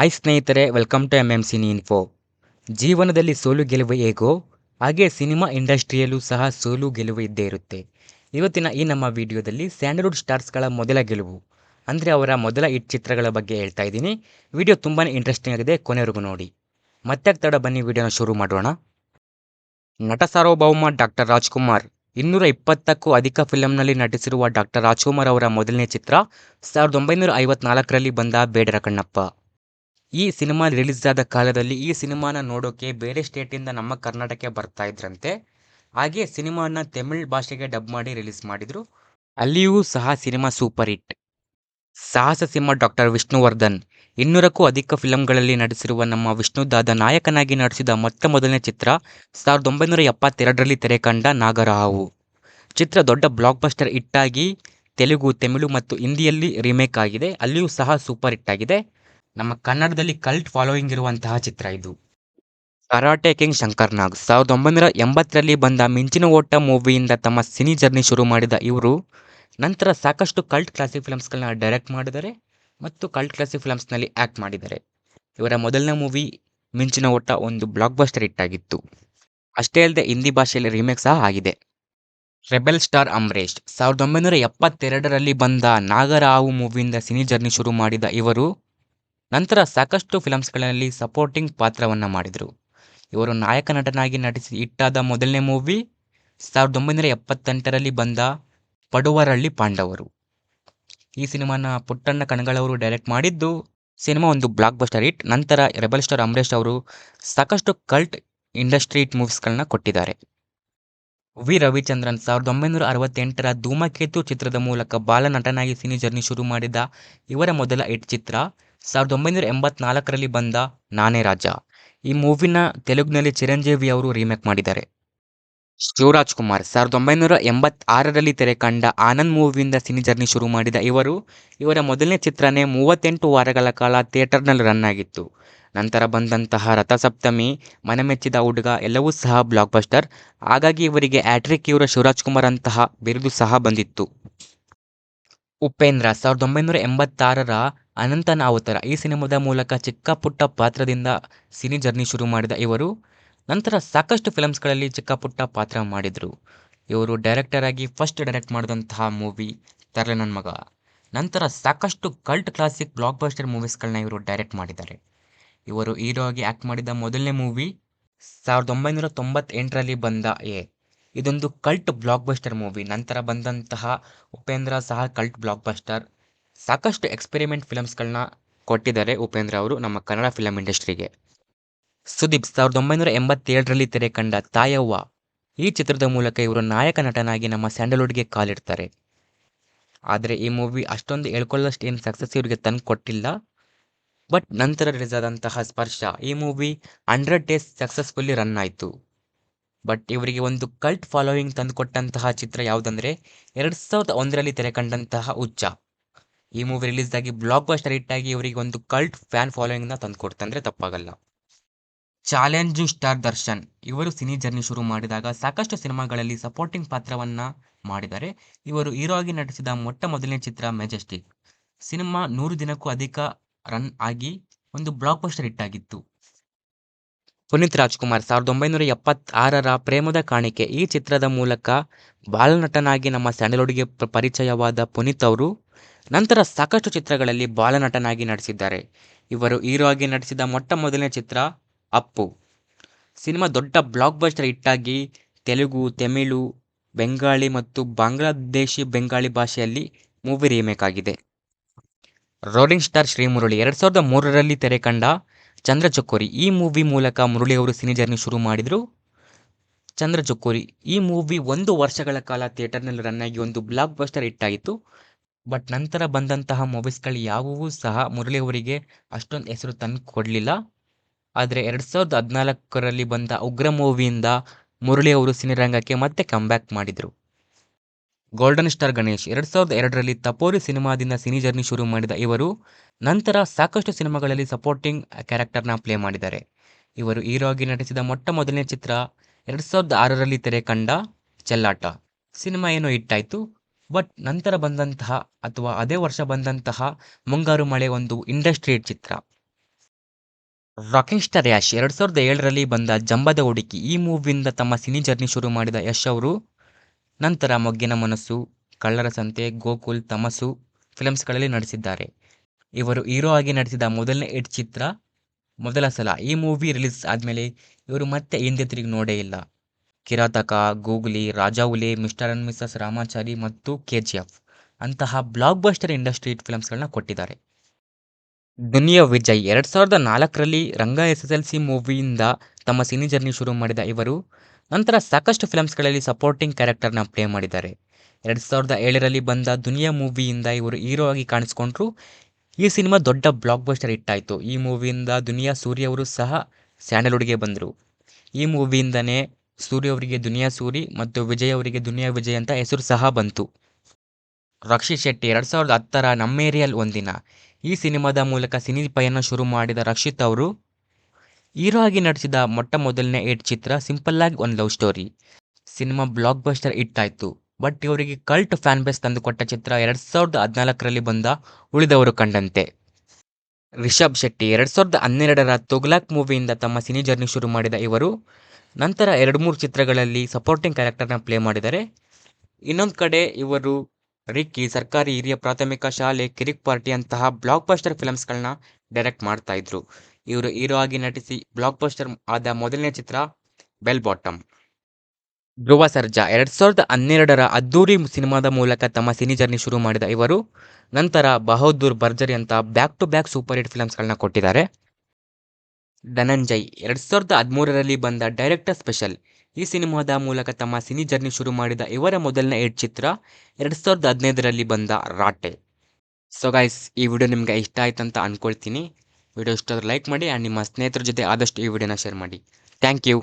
Hi ಸ್ನೇಹಿತರೆ welcome to M M cine info ಜೀವನದಲ್ಲಿ ಸೋಲು, ಗೆಲುವು ಹೇಗೋ ಹಾಗೆ ಸಿನಿಮಾ ಇಂಡಸ್ಟ್ರಿಯಲ್ಲೂ ಸಹ ಸೋಲು, ಗೆಲುವು ಇದ್ದೇ ಇರುತ್ತೆ. ಇವತ್ತಿನ ಈ ನಮ್ಮ ವಿಡಿಯೋದಲ್ಲಿ ಸ್ಯಾಂಡಲ್ವುಡ್ ಸ್ಟಾರ್ಸ್ಗಳ ಮೊದಲ ಗೆಲುವು, ಅಂದರೆ ಅವರ ಮೊದಲ ಹಿಟ್ ಚಿತ್ರಗಳ ಬಗ್ಗೆ ಹೇಳ್ತಾ ಇದ್ದೀನಿ. ವಿಡಿಯೋ ತುಂಬಾ ಇಂಟ್ರೆಸ್ಟಿಂಗ್ ಆಗಿದೆ, ಕೊನೆವರೆಗೂ ನೋಡಿ. ಮತ್ತೆ ತಡ ಬನ್ನಿ, ವಿಡಿಯೋನ ಶುರು ಮಾಡೋಣ. ನಟ ಸಾರ್ವಭೌಮ ಡಾಕ್ಟರ್ ರಾಜ್ಕುಮಾರ್, ಇನ್ನೂರ ಇಪ್ಪತ್ತಕ್ಕೂ ಅಧಿಕ ಫಿಲಂನಲ್ಲಿ ನಟಿಸಿರುವ ಡಾಕ್ಟರ್ ರಾಜ್ಕುಮಾರ್ ಅವರ ಮೊದಲನೇ ಚಿತ್ರ ಸಾವಿರದ ಒಂಬೈನೂರ ಐವತ್ನಾಲ್ಕರಲ್ಲಿ ಬಂದ ಬೇಡರ ಕಣ್ಣಪ್ಪ. ಈ ಸಿನಿಮಾ ರಿಲೀಸ್ ಆದ ಕಾಲದಲ್ಲಿ ಈ ಸಿನಿಮಾನ ನೋಡೋಕೆ ಬೇರೆ ಸ್ಟೇಟಿಂದ ನಮ್ಮ ಕರ್ನಾಟಕಕ್ಕೆ ಬರ್ತಾ ಇದ್ರಂತೆ. ಹಾಗೆ ಸಿನಿಮಾನ ತಮಿಳ್ ಭಾಷೆಗೆ ಡಬ್ ಮಾಡಿ ರಿಲೀಸ್ ಮಾಡಿದ್ರು. ಅಲ್ಲಿಯೂ ಸಹ ಸಿನಿಮಾ ಸೂಪರ್ ಹಿಟ್. ಸಾಹಸ ಸಿಂಹ ಡಾಕ್ಟರ್ ವಿಷ್ಣುವರ್ಧನ್. ಇನ್ನೂರಕ್ಕೂ ಅಧಿಕ ಫಿಲಂಗಳಲ್ಲಿ ನಟಿಸಿರುವ ನಮ್ಮ ವಿಷ್ಣುದಾದ ನಾಯಕನಾಗಿ ನಟಿಸಿದ ಮೊತ್ತ ಮೊದಲನೇ ಚಿತ್ರ ಸಾವಿರದ ಒಂಬೈನೂರ ಎಪ್ಪತ್ತೆರಡರಲ್ಲಿ ತೆರೆ ಕಂಡ ನಾಗರಹಾವು. ಚಿತ್ರ ದೊಡ್ಡ ಬ್ಲಾಕ್ ಬಸ್ಟರ್ ಹಿಟ್ಟಾಗಿ ತೆಲುಗು, ತಮಿಳು ಮತ್ತು ಹಿಂದಿಯಲ್ಲಿ ರೀಮೇಕ್ ಆಗಿದೆ. ಅಲ್ಲಿಯೂ ಸಹ ಸೂಪರ್ ಹಿಟ್ ಆಗಿದೆ. ನಮ್ಮ ಕನ್ನಡದಲ್ಲಿ ಕಲ್ಟ್ ಫಾಲೋಯಿಂಗ್ ಇರುವಂತಹ ಚಿತ್ರ ಇದು. ಕರಾಟೆ ಕಿಂಗ್ ಶಂಕರ್ ನಾಗ್ ಸಾವಿರದ ಒಂಬೈನೂರ ಎಂಬತ್ತರಲ್ಲಿ ಬಂದ ಮಿಂಚಿನ ಓಟ ಮೂವಿಯಿಂದ ತಮ್ಮ ಸಿನಿ ಜರ್ನಿ ಶುರು ಮಾಡಿದ ಇವರು. ನಂತರ ಸಾಕಷ್ಟು ಕಲ್ಟ್ ಕ್ಲಾಸಿಕ್ ಫಿಲಮ್ಸ್ಗಳನ್ನ ಡೈರೆಕ್ಟ್ ಮಾಡಿದ್ದಾರೆ ಮತ್ತು ಕಲ್ಟ್ ಕ್ಲಾಸಿಕ್ ಫಿಲಮ್ಸ್ನಲ್ಲಿ ಆ್ಯಕ್ಟ್ ಮಾಡಿದ್ದಾರೆ ಇವರ ಮೊದಲನೇ ಮೂವಿ ಮಿಂಚಿನ ಓಟ ಒಂದು ಬ್ಲಾಕ್ ಬಸ್ಟರ್ ಹಿಟ್ ಆಗಿತ್ತು. ಅಷ್ಟೇ ಅಲ್ಲದೆ ಹಿಂದಿ ಭಾಷೆಯಲ್ಲಿ ರಿಮೇಕ್ ಸಹ ಆಗಿದೆ. ರೆಬೆಲ್ ಸ್ಟಾರ್ ಅಮರೇಶ್ ಸಾವಿರದ ಒಂಬೈನೂರ ಎಪ್ಪತ್ತೆರಡರಲ್ಲಿ ಬಂದ ನಾಗರಾವು ಮೂವಿಯಿಂದ ಸಿನಿ ಜರ್ನಿ ಶುರು ಮಾಡಿದ ಇವರು ನಂತರ ಸಾಕಷ್ಟು ಫಿಲಮ್ಸ್ಗಳಲ್ಲಿ ಸಪೋರ್ಟಿಂಗ್ ಪಾತ್ರವನ್ನು ಮಾಡಿದರು. ಇವರು ನಾಯಕ ನಟನಾಗಿ ನಟಿಸಿ ಹಿಟ್ಟಾದ ಮೊದಲನೇ ಮೂವಿ ಸಾವಿರದ ಒಂಬೈನೂರ ಎಪ್ಪತ್ತೆಂಟರಲ್ಲಿ ಬಂದ ಪಡುವರಳ್ಳಿ ಪಾಂಡವರು. ಈ ಸಿನಿಮಾನ ಪುಟ್ಟಣ್ಣ ಕಣಗಳವರು ಡೈರೆಕ್ಟ್ ಮಾಡಿದ್ದು ಸಿನಿಮಾ ಒಂದು ಬ್ಲಾಕ್ ಬಸ್ಟರ್ ಹಿಟ್ ನಂತರ ರೆಬಲ್ ಸ್ಟಾರ್ ಅಂಬರೀಶ್ ಅವರು ಸಾಕಷ್ಟು ಕಲ್ಟ್ ಇಂಡಸ್ಟ್ರಿ ಹಿಟ್ ಮೂವೀಸ್ಗಳನ್ನ ಕೊಟ್ಟಿದ್ದಾರೆ. ವಿ. ರವಿಚಂದ್ರನ್ ಸಾವಿರದ ಒಂಬೈನೂರ ಅರವತ್ತೆಂಟರ ಧೂಮಕೇತು ಚಿತ್ರದ ಮೂಲಕ ಬಾಲನಟನಾಗಿ ಸಿನಿ ಜರ್ನಿ ಶುರು ಮಾಡಿದ ಇವರ ಮೊದಲ ಹಿಟ್ ಚಿತ್ರ ಸಾವಿರದ ಒಂಬೈನೂರ ಎಂಬತ್ನಾಲ್ಕರಲ್ಲಿ ಬಂದ ನಾನೇ ರಾಜ. ಈ ಮೂವಿನ ತೆಲುಗಿನಲ್ಲಿ ಚಿರಂಜೀವಿ ಅವರು ರೀಮೇಕ್ ಮಾಡಿದ್ದಾರೆ. ಶಿವರಾಜ್ ಕುಮಾರ್, ಸಾವಿರದ ಒಂಬೈನೂರ ಎಂಬತ್ತಾರರಲ್ಲಿ ತೆರೆ ಕಂಡ ಆನಂದ್ ಮೂವಿಯಿಂದ ಸಿನಿ ಜರ್ನಿ ಶುರು ಮಾಡಿದ ಇವರು, ಇವರ ಮೊದಲನೇ ಚಿತ್ರನೇ ಮೂವತ್ತೆಂಟು ವಾರಗಳ ಕಾಲ ಥಿಯೇಟರ್ನಲ್ಲಿ ರನ್ ಆಗಿತ್ತು. ನಂತರ ಬಂದಂತಹ ರಥಸಪ್ತಮಿ, ಮನಮೆಚ್ಚಿದ ಹುಡುಗ, ಎಲ್ಲವೂ ಸಹ ಬ್ಲಾಕ್ ಬಸ್ಟರ್ ಹಾಗಾಗಿ ಇವರಿಗೆ ಆಟ್ರಿಕ್ ಇವರ ಶಿವರಾಜ್ ಕುಮಾರ್ ಅಂತಹ ಬಿರುದು ಸಹ ಬಂದಿತ್ತು. ಉಪೇಂದ್ರ, ಸಾವಿರದ ಒಂಬೈನೂರ ಎಂಬತ್ತಾರರ ಅನಂತನ ನಾವುತರ ಈ ಸಿನಿಮಾದ ಮೂಲಕ ಚಿಕ್ಕ ಪುಟ್ಟ ಪಾತ್ರದಿಂದ ಸಿನಿ ಜರ್ನಿ ಶುರು ಮಾಡಿದ ಇವರು. ನಂತರ ಸಾಕಷ್ಟು ಫಿಲಮ್ಸ್ಗಳಲ್ಲಿ ಚಿಕ್ಕ ಪುಟ್ಟ ಪಾತ್ರ ಮಾಡಿದರು. ಇವರು ಡೈರೆಕ್ಟರ್ ಆಗಿ ಫಸ್ಟ್ ಡೈರೆಕ್ಟ್ ಮಾಡಿದಂತಹ ಮೂವಿ ತರಲೆ ನನ್ನ ಮಗ. ನಂತರ ಸಾಕಷ್ಟು ಕಲ್ಟ್ ಕ್ಲಾಸಿಕ್ ಬ್ಲಾಕ್ ಬಸ್ಟರ್ ಮೂವೀಸ್ಗಳನ್ನ ಇವರು ಡೈರೆಕ್ಟ್ ಮಾಡಿದ್ದಾರೆ. ಇವರು ಹೀರೋ ಆಗಿ ಆ್ಯಕ್ಟ್ ಮಾಡಿದ ಮೊದಲನೇ ಮೂವಿ ಸಾವಿರದ ಒಂಬೈನೂರ ತೊಂಬತ್ತೆಂಟರಲ್ಲಿ ಬಂದ ಎ. ಇದೊಂದು ಕಲ್ಟ್ ಬ್ಲಾಕ್ ಬಸ್ಟರ್ ಮೂವಿ. ನಂತರ ಬಂದಂತಹ ಉಪೇಂದ್ರ ಸಹ ಕಲ್ಟ್ ಬ್ಲಾಕ್ ಬಸ್ಟರ್ ಸಾಕಷ್ಟು ಎಕ್ಸ್ಪೆರಿಮೆಂಟ್ ಫಿಲಮ್ಸ್ಗಳನ್ನ ಕೊಟ್ಟಿದ್ದಾರೆ ಉಪೇಂದ್ರ ಅವರು ನಮ್ಮ ಕನ್ನಡ ಫಿಲಮ್ ಇಂಡಸ್ಟ್ರಿಗೆ ಸುದೀಪ್ ಸಾವಿರದ ಒಂಬೈನೂರ ಎಂಬತ್ತೇಳರಲ್ಲಿ ತೆರೆ ಕಂಡ ತಾಯವ್ವ ಈ ಚಿತ್ರದ ಮೂಲಕ ಇವರು ನಾಯಕ ನಟನಾಗಿ ನಮ್ಮ ಸ್ಯಾಂಡಲ್ವುಡ್ಗೆ ಕಾಲಿಡ್ತಾರೆ. ಆದರೆ ಈ ಮೂವಿ ಅಷ್ಟೊಂದು ಹೇಳ್ಕೊಳ್ಳೋಷ್ಟು ಏನು ಸಕ್ಸಸ್ ಇವರಿಗೆ ತಂದು ಕೊಟ್ಟಿಲ್ಲ ಬಟ್ ನಂತರ ರಿಲೀಸ್ ಆದಂತಹ ಸ್ಪರ್ಶ ಈ movie hundred days successfully run ಆಯಿತು. ಬಟ್ ಇವರಿಗೆ ಒಂದು ಕಲ್ಟ್ ಫಾಲೋಯಿಂಗ್ ತಂದುಕೊಟ್ಟಂತಹ ಚಿತ್ರ ಯಾವುದಂದರೆ ಎರಡು ಸಾವಿರದ ಒಂದರಲ್ಲಿ ತೆರೆ ಕಂಡಂತಹ ಹುಚ್ಚ. ಈ ಮೂವಿ ರಿಲೀಸ್ ಆಗಿ ಬ್ಲಾಕ್ ಬಸ್ಟರ್ ಹಿಟ್ ಆಗಿ ಇವರಿಗೆ ಒಂದು ಕಲ್ಟ್ ಫ್ಯಾನ್ ಫಾಲೋಯಿಂಗ್ನ ತಂದುಕೊಡ್ತಂದ್ರೆ ತಪ್ಪಾಗಲ್ಲ. ಚಾಲೆಂಜು ಸ್ಟಾರ್ ದರ್ಶನ್ ಇವರು ಸಿನಿ ಜರ್ನಿ ಶುರು ಮಾಡಿದಾಗ ಸಾಕಷ್ಟು ಸಿನಿಮಾಗಳಲ್ಲಿ ಸಪೋರ್ಟಿಂಗ್ ಪಾತ್ರವನ್ನ ಮಾಡಿದ್ದಾರೆ. ಇವರು ಹೀರೋ ಆಗಿ ನಟಿಸಿದ ಮೊಟ್ಟ ಮೊದಲನೇ ಚಿತ್ರ ಮೆಜೆಸ್ಟಿಕ್. ಸಿನಿಮಾ ನೂರು ದಿನಕ್ಕೂ ಅಧಿಕ ರನ್ ಆಗಿ ಒಂದು ಬ್ಲಾಕ್ ಬಸ್ಟರ್ ಹಿಟ್ ಆಗಿತ್ತು. ಪುನೀತ್ ರಾಜ್ಕುಮಾರ್ ಸಾವಿರದ ಒಂಬೈನೂರ ಎಪ್ಪತ್ತಾರರ ಪ್ರೇಮದ ಕಾಣಿಕೆ ಈ ಚಿತ್ರದ ಮೂಲಕ ಬಾಲನಟನಾಗಿ ನಮ್ಮ ಸ್ಯಾಂಡಲ್ವುಡ್ಗೆ ಪರಿಚಯವಾದ ಪುನೀತ್ ಅವರು ನಂತರ ಸಾಕಷ್ಟು ಚಿತ್ರಗಳಲ್ಲಿ ಬಾಲನಟನಾಗಿ ನಟಿಸಿದ್ದಾರೆ. ಇವರು ಹೀರೋ ಆಗಿ ನಟಿಸಿದ ಮೊಟ್ಟ ಮೊದಲನೇ ಚಿತ್ರ ಅಪ್ಪು. ಸಿನಿಮಾ ದೊಡ್ಡ ಬ್ಲಾಕ್ ಬಸ್ಟರ್ ಹಿಟ್ಟಾಗಿ ತೆಲುಗು, ತಮಿಳು, ಬೆಂಗಾಳಿ ಮತ್ತು ಬಾಂಗ್ಲಾದೇಶಿ ಬೆಂಗಾಳಿ ಭಾಷೆಯಲ್ಲಿ ಮೂವಿ ರೀಮೇಕ್ ಆಗಿದೆ. ರೋಲಿಂಗ್ ಸ್ಟಾರ್ ಶ್ರೀಮುರಳಿ ಎರಡು ಸಾವಿರದ ಮೂರರಲ್ಲಿ ತೆರೆ ಕಂಡ ಚಂದ್ರಚಕೋರಿ ಈ ಮೂವಿ ಮೂಲಕ ಮುರಳಿ ಅವರು ಸಿನಿ ಜರ್ನಿ ಶುರು ಮಾಡಿದರು. ಚಂದ್ರಚಕ್ಕೋರಿ ಈ ಮೂವಿ ಒಂದು ವರ್ಷಗಳ ಕಾಲ ಥಿಯೇಟರ್ನಲ್ಲಿ ರನ್ ಆಗಿ ಒಂದು ಬ್ಲಾಕ್ ಬಸ್ಟರ್ ಆಗಿತ್ತು. ಬಟ್ ನಂತರ ಬಂದಂತಹ ಮೂವೀಸ್ಗಳು ಯಾವುವೂ ಸಹ ಮುರಳಿ ಅವರಿಗೆ ಅಷ್ಟೊಂದು ಹೆಸರು ತಂದು ಕೊಡಲಿಲ್ಲ. ಆದರೆ ಎರಡು ಸಾವಿರದ ಹದಿನಾಲ್ಕರಲ್ಲಿ ಬಂದ ಉಗ್ರ ಮೂವಿಯಿಂದ ಮುರಳಿ ಅವರು ಸಿನಿರಂಗಕ್ಕೆ ಮತ್ತೆ ಕಮ್ಬ್ಯಾಕ್ ಮಾಡಿದರು. ಗೋಲ್ಡನ್ ಸ್ಟಾರ್ ಗಣೇಶ್ ಎರಡು ಸಾವಿರದ ಎರಡರಲ್ಲಿ ತಪೋರಿ ಸಿನಿಮಾದಿಂದ ಸಿನಿ ಜರ್ನಿ ಶುರು ಮಾಡಿದ ಇವರು, ನಂತರ ಸಾಕಷ್ಟು ಸಿನಿಮಾಗಳಲ್ಲಿ ಸಪೋರ್ಟಿಂಗ್ ಕ್ಯಾರೆಕ್ಟರ್ನ ಪ್ಲೇ ಮಾಡಿದ್ದಾರೆ. ಇವರು ಹೀರೋ ಆಗಿ ನಟಿಸಿದ ಮೊಟ್ಟ ಮೊದಲನೇ ಚಿತ್ರ ಎರಡು ಸಾವಿರದ ಆರರಲ್ಲಿ ತೆರೆ ಕಂಡ ಚೆಲ್ಲಾಟ. ಸಿನಿಮಾ ಏನೋ ಹಿಟ್ಟಾಯಿತು, ಬಟ್ ನಂತರ ಬಂದಂತಹ ಅಥವಾ ಅದೇ ವರ್ಷ ಬಂದಂತಹ ಮುಂಗಾರು ಮಳೆ ಒಂದು ಇಂಡಸ್ಟ್ರಿ ಚಿತ್ರ. ರಾಕಿಂಗ್ ಸ್ಟಾರ್ ಯಾಶ್ ಎರಡು ಸಾವಿರದ ಏಳರಲ್ಲಿ ಬಂದ ಜಂಬದ ಹುಡುಕಿ ಈ ಮೂವಿಯಿಂದ ತಮ್ಮ ಸಿನಿ ಜರ್ನಿ ಶುರು ಮಾಡಿದ ಯಶ್ ಅವರು ನಂತರ ಮೊಗ್ಗಿನ ಮನಸ್ಸು, ಕಳ್ಳರ ಸಂತೆ, ಗೋಕುಲ್ ತಮಸು ಫಿಲಮ್ಸ್ಗಳಲ್ಲಿ ನಟಿಸಿದ್ದಾರೆ. ಇವರು ಹೀರೋ ಆಗಿ ನಟಿಸಿದ ಮೊದಲನೇ ಹಿಟ್ ಚಿತ್ರ ಮೊದಲ ಸಲ. ಈ ಮೂವಿ ರಿಲೀಸ್ ಆದಮೇಲೆ ಇವರು ಮತ್ತೆ ಹಿಂದೆ ತಿರುಗಿ ನೋಡೇ ಇಲ್ಲ. Kirataka, Googly Rajahuli mister and missus Ramachari ಮತ್ತು ಕೆ ಜಿ ಎಫ್ ಅಂತಹ ಬ್ಲಾಕ್ ಬಸ್ಟರ್ ಇಂಡಸ್ಟ್ರಿ ಫಿಲಮ್ಸ್ಗಳನ್ನ ಕೊಟ್ಟಿದ್ದಾರೆ. ದುನಿಯಾ ವಿಜಯ್ ಎರಡು ಸಾವಿರದ ನಾಲ್ಕರಲ್ಲಿ Ranga S S L C ಮೂವಿಯಿಂದ ತಮ್ಮ ಸಿನಿ ಜರ್ನಿ ಶುರು ಮಾಡಿದ ಇವರು ನಂತರ ಸಾಕಷ್ಟು ಫಿಲಮ್ಸ್ಗಳಲ್ಲಿ ಸಪೋರ್ಟಿಂಗ್ ಕ್ಯಾರೆಕ್ಟರ್ನ ಪ್ಲೇ ಮಾಡಿದ್ದಾರೆ. ಎರಡು ಸಾವಿರದ ಏಳರಲ್ಲಿ ಬಂದ ದುನಿಯಾ ಮೂವಿಯಿಂದ ಇವರು ಹೀರೋ ಆಗಿ ಕಾಣಿಸ್ಕೊಂಡ್ರು. ಈ ಸಿನಿಮಾ ದೊಡ್ಡ ಬ್ಲಾಕ್ ಬಸ್ಟರ್ ಹಿಟ್ಟಾಯಿತು ಈ ಮೂವಿಯಿಂದ ದುನಿಯಾ ಸೂರಿ ಅವರು ಸಹ ಸ್ಯಾಂಡಲ್ವುಡ್ಗೆ ಬಂದರು. ಈ ಮೂವಿಯಿಂದನೇ ಸೂರ್ಯ ಅವರಿಗೆ ದುನಿಯಾ ಸೂರಿ ಮತ್ತು ವಿಜಯ್ ಅವರಿಗೆ ದುನಿಯಾ ವಿಜಯ್ ಅಂತ ಹೆಸರು ಸಹ ಬಂತು. ರಕ್ಷಿ ಶೆಟ್ಟಿ ಎರಡು ಸಾವಿರದ ಹತ್ತರ ನಮ್ಮೇರಿಯಲ್ ಒಂದಿನ. ಈ ಸಿನಿಮಾದ ಮೂಲಕ ಸಿನಿ ಪಯಣ ಶುರು ಮಾಡಿದ ರಕ್ಷಿತ್ ಅವರು ಹೀರೋ ಆಗಿ ನಟಿಸಿದ ಮೊಟ್ಟ ಮೊದಲನೇ ಏಟ್ ಚಿತ್ರ ಸಿಂಪಲ್ ಆಗಿ ಒಂದು love story. Cinema blockbuster ಆಯಿತು ಬಟ್ ಇವರಿಗೆ ಕಲ್ಟ್ ಫ್ಯಾನ್ ಬೇಸ್ ತಂದುಕೊಟ್ಟ ಚಿತ್ರ ಎರಡು ಸಾವಿರದ ಹದಿನಾಲ್ಕರಲ್ಲಿ ಬಂದ ಉಳಿದವರು ಕಂಡಂತೆ. ರಿಷಬ್ ಶೆಟ್ಟಿ ಎರಡು ಸಾವಿರದ ಹನ್ನೆರಡರ ತುಗ್ಲಾಕ್ ಮೂವಿಯಿಂದ ತಮ್ಮ ಸಿನಿ ಜರ್ನಿ ಶುರು ಮಾಡಿದ ಇವರು, ನಂತರ ಎರಡು ಮೂರು ಚಿತ್ರಗಳಲ್ಲಿ ಸಪೋರ್ಟಿಂಗ್ ಕ್ಯಾರೆಕ್ಟರ್ನ ಪ್ಲೇ ಮಾಡಿದ್ದಾರೆ ಇನ್ನೊಂದು ಕಡೆ ಇವರು ರಿಕ್ಕಿ, ಸರ್ಕಾರಿ ಹಿರಿಯ ಪ್ರಾಥಮಿಕ ಶಾಲೆ, ಕಿರಿಕ್ ಪಾರ್ಟಿ ಅಂತಹ ಬ್ಲಾಕ್ ಬಸ್ಟರ್ ಫಿಲಮ್ಸ್ಗಳನ್ನ ಡೈರೆಕ್ಟ್ ಮಾಡ್ತಾ ಇದ್ರು. ಇವರು ಹೀರೋ ಆಗಿ ನಟಿಸಿ ಬ್ಲಾಕ್ ಬಸ್ಟರ್ ಆದ ಮೊದಲನೇ ಚಿತ್ರ ಬೆಲ್ ಬಾಟಮ್ ಧ್ರುವ ಸರ್ಜಾ ಎರಡು ಸಾವಿರದ ಹನ್ನೆರಡರ ಅದ್ದೂರಿ ಸಿನಿಮಾದ ಮೂಲಕ ತಮ್ಮ ಸಿನಿ ಜರ್ನಿ ಶುರು ಮಾಡಿದ ಇವರು, ನಂತರ ಬಹದ್ದೂರ್ ಭರ್ಜರಿ ಅಂತ back to back super hit ಫಿಲಮ್ಸ್ಗಳನ್ನ ಕೊಟ್ಟಿದ್ದಾರೆ. ಧನಂಜಯ್ ಎರಡು ಸಾವಿರದ ಹದಿಮೂರರಲ್ಲಿ ಬಂದ ಡೈರೆಕ್ಟರ್ ಸ್ಪೆಷಲ್ ಈ ಸಿನಿಮಾದ ಮೂಲಕ ತಮ್ಮ ಸಿನಿ ಜರ್ನಿ ಶುರು ಮಾಡಿದ ಇವರ ಮೊದಲನೇ ಏಟ್ ಚಿತ್ರ ಎರಡು ಸಾವಿರದ ಹದಿನೈದರಲ್ಲಿ ಬಂದ ರಾಟೆ. ಸೊ ಗೈಸ್ ಈ ವಿಡಿಯೋ ನಿಮಗೆ ಇಷ್ಟ ಆಯ್ತು ಅಂತ ಅಂದ್ಕೊಳ್ತೀನಿ ವಿಡಿಯೋ ಇಷ್ಟ ಲೈಕ್ ಮಾಡಿ ಆ್ಯಂಡ್ ನಿಮ್ಮ ಸ್ನೇಹಿತರ ಜೊತೆ ಆದಷ್ಟು ಈ ವಿಡಿಯೋನ ಶೇರ್ ಮಾಡಿ. Thank you